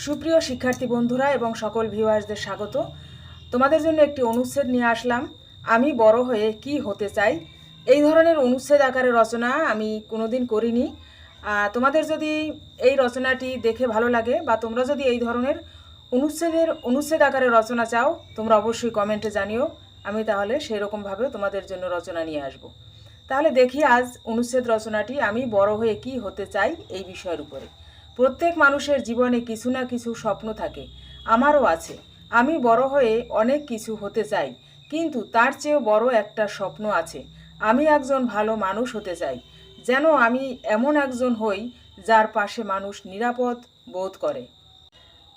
সুপ্রিয় শিক্ষার্থী বন্ধুরা এবং সকল ভিউয়ার্সদের স্বাগত। তোমাদের জন্য একটি অনুচ্ছেদ নিয়ে আসলাম। আমি বড় হয়ে কি হতে চাই? এই ধরনের অনুচ্ছেদ আকারে রচনা আমি কোনোদিন করিনি। তোমাদের যদি এই রচনাটি দেখে ভালো লাগে বা তোমরা যদি এই ধরনের অনুচ্ছেদের, অনুচ্ছেদ আকারে রচনা চাও, তোমরা অবশ্যই কমেন্টে জানিও। আমি তাহলে সেই রকমভাবে তোমাদের জন্য রচনা নিয়ে আসব। তাহলে দেখি আজ অনুচ্ছেদ রচনাটি আমি বড় হয়ে কি হতে চাই এই বিষয়ের উপরে। প্রত্যেক মানুষের জীবনে কিছু না কিছু স্বপ্ন থাকে। আমারও আছে। আমি বড় হয়ে অনেক কিছু হতে চাই, কিন্তু তার চেয়েও বড় একটা স্বপ্ন আছে। আমি একজন ভালো মানুষ হতে চাই, যেন আমি এমন একজন হই যার পাশে মানুষ নিরাপদ বোধ করে।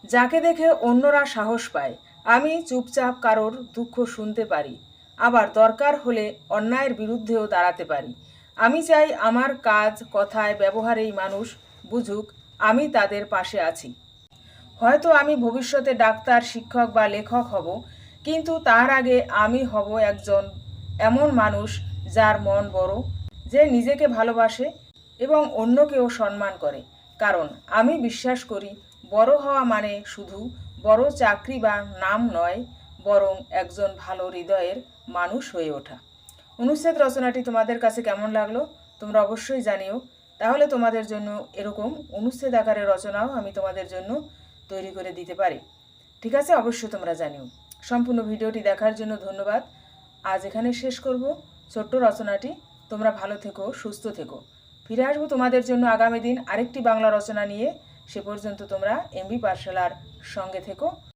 যাকে দেখে অন্যরা সাহস পায়। আমি চুপচাপ কারোর দুঃখ শুনতে পারি, আবার দরকার হলে অন্যায়ের বিরুদ্ধেও দাঁড়াতে পারি। আমি চাই আমার কাজ, কথায়, ব্যবহারেই মানুষ বুঝুক আমি তাদের পাশে আছি। হয়তো আমি ভবিষ্যতে ডাক্তার, শিক্ষক বা লেখক হব, কিন্তু তার আগে আমি হব একজন এমন মানুষ যার মন বড়, যে নিজেকে ভালোবাসে এবং অন্যকেও সম্মান করে। কারণ আমি বিশ্বাস করি, বড় হওয়া মানে শুধু বড় চাকরি বা নাম নয়, বরং একজন ভালো হৃদয়ের মানুষ হয়ে ওঠা। অনুচ্ছেদ রচনাটি তোমাদের কাছে কেমন লাগল? তোমরা অবশ্যই জানিও। তাহলে তোমাদের জন্য এরকম অনুচ্ছেদ আকারে রচনাও আমি তোমাদের জন্য তৈরি করে দিতে পারি। ঠিক আছে? অবশ্যই তোমরা জানিও। সম্পূর্ণ ভিডিওটি দেখার জন্য ধন্যবাদ। আজ এখানে শেষ করব। ছোট্ট রচনাটি। তোমরা ভালো থেকো, সুস্থ থেকো। ফিরে আসব তোমাদের জন্য আগামী দিন আরেকটি বাংলা রচনা নিয়ে। সে পর্যন্ত তোমরা এমবি পাঠশালার সঙ্গে থেকো।